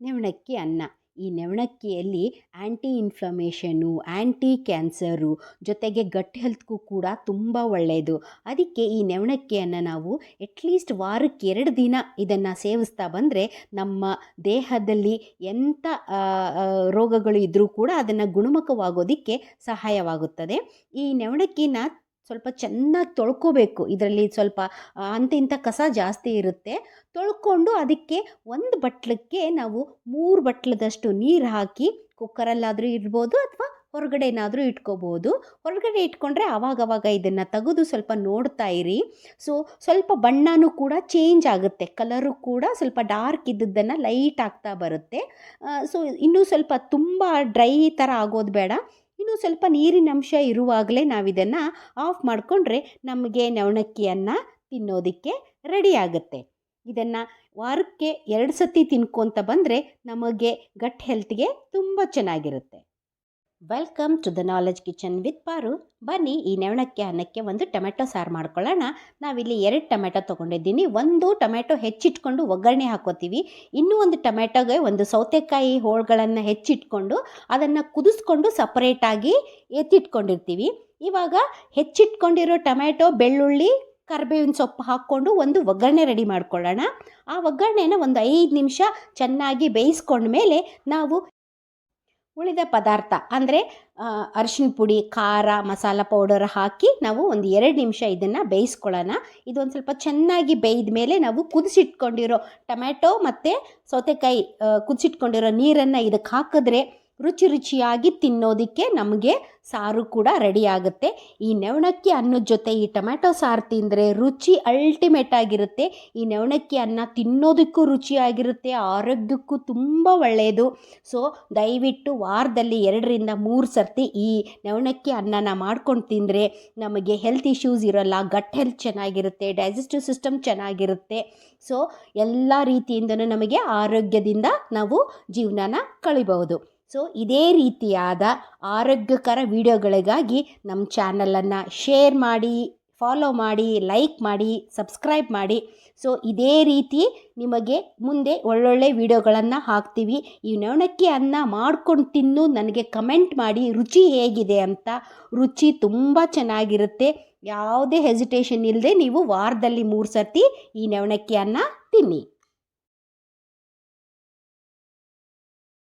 ನೆವಣಕ್ಕಿ ಅನ್ನ. ಈ ನೆವಣಕ್ಕಿಯಲ್ಲಿ ಆ್ಯಂಟಿ ಇನ್ಫ್ಲಮೇಷನು ಆ್ಯಂಟಿ ಕ್ಯಾನ್ಸರು ಜೊತೆಗೆ ಗಟ್ ಹೆಲ್ತ್ಗೂ ಕೂಡ ತುಂಬ ಒಳ್ಳೆಯದು ಅದಕ್ಕೆ ಈ ನೆವಣಕ್ಕಿಯನ್ನು ನಾವು ಎಟ್ಲೀಸ್ಟ್ ವಾರಕ್ಕೆ ಎರಡು ದಿನ ಇದನ್ನು ಸೇವಿಸ್ತಾ ಬಂದರೆ ನಮ್ಮ ದೇಹದಲ್ಲಿ ಎಂಥ ರೋಗಗಳು ಇದ್ದರೂ ಕೂಡ ಅದನ್ನು ಗುಣಮುಖವಾಗೋದಕ್ಕೆ ಸಹಾಯವಾಗುತ್ತದೆ. ಈ ನೆವಣಕ್ಕಿನ ಸ್ವಲ್ಪ ಚೆನ್ನಾಗಿ ತೊಳ್ಕೋಬೇಕು. ಇದರಲ್ಲಿ ಸ್ವಲ್ಪ ಅಂತ ಇಂಥ ಕಸ ಜಾಸ್ತಿ ಇರುತ್ತೆ. ತೊಳ್ಕೊಂಡು ಅದಕ್ಕೆ ಒಂದು ಬಟ್ಲಕ್ಕೆ ನಾವು ಮೂರು ಬಟ್ಲದಷ್ಟು ನೀರು ಹಾಕಿ ಕುಕ್ಕರಲ್ಲಾದರೂ ಇರ್ಬೋದು ಅಥವಾ ಹೊರಗಡೆನಾದರೂ ಇಟ್ಕೋಬೋದು. ಹೊರಗಡೆ ಇಟ್ಕೊಂಡ್ರೆ ಆವಾಗವಾಗ ಇದನ್ನು ತೆಗೆದು ಸ್ವಲ್ಪ ನೋಡ್ತಾ ಇರಿ. ಸೊ, ಸ್ವಲ್ಪ ಬಣ್ಣನೂ ಕೂಡ ಚೇಂಜ್ ಆಗುತ್ತೆ. ಕಲರು ಕೂಡ ಸ್ವಲ್ಪ ಡಾರ್ಕ್ ಇದ್ದದ್ದನ್ನು ಲೈಟ್ ಆಗ್ತಾ ಬರುತ್ತೆ. ಸೊ ಇನ್ನೂ ಸ್ವಲ್ಪ ತುಂಬ ಡ್ರೈ ಥರ ಆಗೋದು ಬೇಡ. ಇನ್ನೂ ಸ್ವಲ್ಪ ನೀರಿನ ಅಂಶ ಇರುವಾಗಲೇ ನಾವು ಇದನ್ನು ಆಫ್ ಮಾಡಿಕೊಂಡ್ರೆ ನಮಗೆ ನವಣಕ್ಕಿಯನ್ನು ತಿನ್ನೋದಕ್ಕೆ ರೆಡಿ ಆಗುತ್ತೆ. ಇದನ್ನು ವಾರಕ್ಕೆ ಎರಡು ಸತಿ ತಿನ್ಕೊತ ಬಂದರೆ ನಮಗೆ ಗಟ್ ಹೆಲ್ತ್ಗೆ ತುಂಬ ಚೆನ್ನಾಗಿರುತ್ತೆ. Welcome to the knowledge kitchen with Paru ಬನ್ನಿ, ಈ ನೆವಣಕ್ಕೆ ಅನ್ನಕ್ಕೆ ಒಂದು ಟೊಮೆಟೊ ಸಾರು ಮಾಡ್ಕೊಳ್ಳೋಣ. ನಾವಿಲ್ಲಿ ಎರಡು ಟೊಮೆಟೊ ತೊಗೊಂಡಿದ್ದೀನಿ. ಒಂದು ಟೊಮೆಟೊ ಹೆಚ್ಚಿಟ್ಕೊಂಡು ಒಗ್ಗರಣೆ ಹಾಕೋತೀವಿ. ಇನ್ನೂ ಒಂದು ಟೊಮೆಟೊಗೆ ಒಂದು ಸೌತೆಕಾಯಿ ಹೋಳುಗಳನ್ನು ಹೆಚ್ಚಿಟ್ಕೊಂಡು ಅದನ್ನು ಕುದಿಸ್ಕೊಂಡು ಸಪ್ರೇಟಾಗಿ ಎತ್ತಿಟ್ಕೊಂಡಿರ್ತೀವಿ. ಇವಾಗ ಹೆಚ್ಚಿಟ್ಕೊಂಡಿರೋ ಟೊಮೆಟೊ, ಬೆಳ್ಳುಳ್ಳಿ, ಕರ್ಬೇವಿನ ಸೊಪ್ಪು ಹಾಕ್ಕೊಂಡು ಒಂದು ಒಗ್ಗರಣೆ ರೆಡಿ ಮಾಡ್ಕೊಳ್ಳೋಣ. ಆ ಒಗ್ಗರಣೆನ ಒಂದು ಐದು ನಿಮಿಷ ಚೆನ್ನಾಗಿ ಬೇಯಿಸ್ಕೊಂಡ್ಮೇಲೆ ನಾವು ಉಳಿದ ಪದಾರ್ಥ ಅಂದರೆ ಅರಿಶಿನ ಪುಡಿ, ಖಾರ, ಮಸಾಲ ಪೌಡರ್ ಹಾಕಿ ನಾವು ಒಂದು ಎರಡು ನಿಮಿಷ ಇದನ್ನು ಬೇಯಿಸ್ಕೊಳ್ಳೋಣ. ಇದೊಂದು ಸ್ವಲ್ಪ ಚೆನ್ನಾಗಿ ಬೇಯ್ದ ಮೇಲೆ ನಾವು ಕುದಿಸಿಟ್ಕೊಂಡಿರೋ ಟೊಮ್ಯಾಟೊ ಮತ್ತು ಸೌತೆಕಾಯಿ ಕುದಿಸಿಟ್ಕೊಂಡಿರೋ ನೀರನ್ನು ಇದಕ್ಕೆ ಹಾಕಿದ್ರೆ ರುಚಿ ರುಚಿಯಾಗಿ ತಿನ್ನೋದಕ್ಕೆ ನಮಗೆ ಸಾರು ಕೂಡ ರೆಡಿ ಆಗುತ್ತೆ. ಈ ನೆವಣಕ್ಕಿ ಅನ್ನದ ಜೊತೆ ಈ ಟೊಮ್ಯಾಟೊ ಸಾರು ತಿಂದರೆ ರುಚಿ ಅಲ್ಟಿಮೇಟ್ ಆಗಿರುತ್ತೆ. ಈ ನೆವಣಕ್ಕಿ ಅನ್ನ ತಿನ್ನೋದಕ್ಕೂ ರುಚಿಯಾಗಿರುತ್ತೆ ಆರೋಗ್ಯಕ್ಕೂ ತುಂಬ ಒಳ್ಳೆಯದು ಸೊ ದಯವಿಟ್ಟು ವಾರದಲ್ಲಿ ಎರಡರಿಂದ ಮೂರು ಸರ್ತಿ ಈ ನೆವಣಕ್ಕಿ ಅನ್ನನ ಮಾಡ್ಕೊಂಡು ತಿಂದರೆ ನಮಗೆ ಹೆಲ್ತ್ ಇಶ್ಯೂಸ್ ಇರೋಲ್ಲ ಗಟ್ ಹೆಲ್ತ್ ಚೆನ್ನಾಗಿರುತ್ತೆ ಡೈಜೆಸ್ಟಿವ್ ಸಿಸ್ಟಮ್ ಚೆನ್ನಾಗಿರುತ್ತೆ. ಸೊ ಎಲ್ಲ ರೀತಿಯಿಂದನೂ ನಮಗೆ ಆರೋಗ್ಯದಿಂದ ನಾವು ಜೀವನನ ಕಳಿಬಹುದು. ಸೊ ಇದೇ ರೀತಿಯಾದ ಆರೋಗ್ಯಕರ ವಿಡಿಯೋಗಳಿಗಾಗಿ ನಮ್ಮ ಚಾನಲನ್ನು ಶೇರ್ ಮಾಡಿ ಫಾಲೋ ಮಾಡಿ ಲೈಕ್ ಮಾಡಿ ಸಬ್ಸ್ಕ್ರೈಬ್ ಮಾಡಿ. ಸೊ ಇದೇ ರೀತಿ ನಿಮಗೆ ಮುಂದೆ ಒಳ್ಳೊಳ್ಳೆ ವಿಡಿಯೋಗಳನ್ನು ಹಾಕ್ತೀವಿ. ಈ ನವಣಕ್ಕಿ ಅನ್ನ ಮಾಡ್ಕೊಂಡು ತಿನ್ನು, ನನಗೆ ಕಮೆಂಟ್ ಮಾಡಿ, ರುಚಿ ಹೇಗಿದೆ ಅಂತ ರುಚಿ ತುಂಬ ಚೆನ್ನಾಗಿರುತ್ತೆ. ಯಾವುದೇ ಹೆಸಿಟೇಷನ್ ಇಲ್ಲದೆ ನೀವು ವಾರದಲ್ಲಿ ಮೂರು ಸರ್ತಿ ಈ ನವಣಕ್ಕಿ ಅನ್ನ ತಿನ್ನಿ.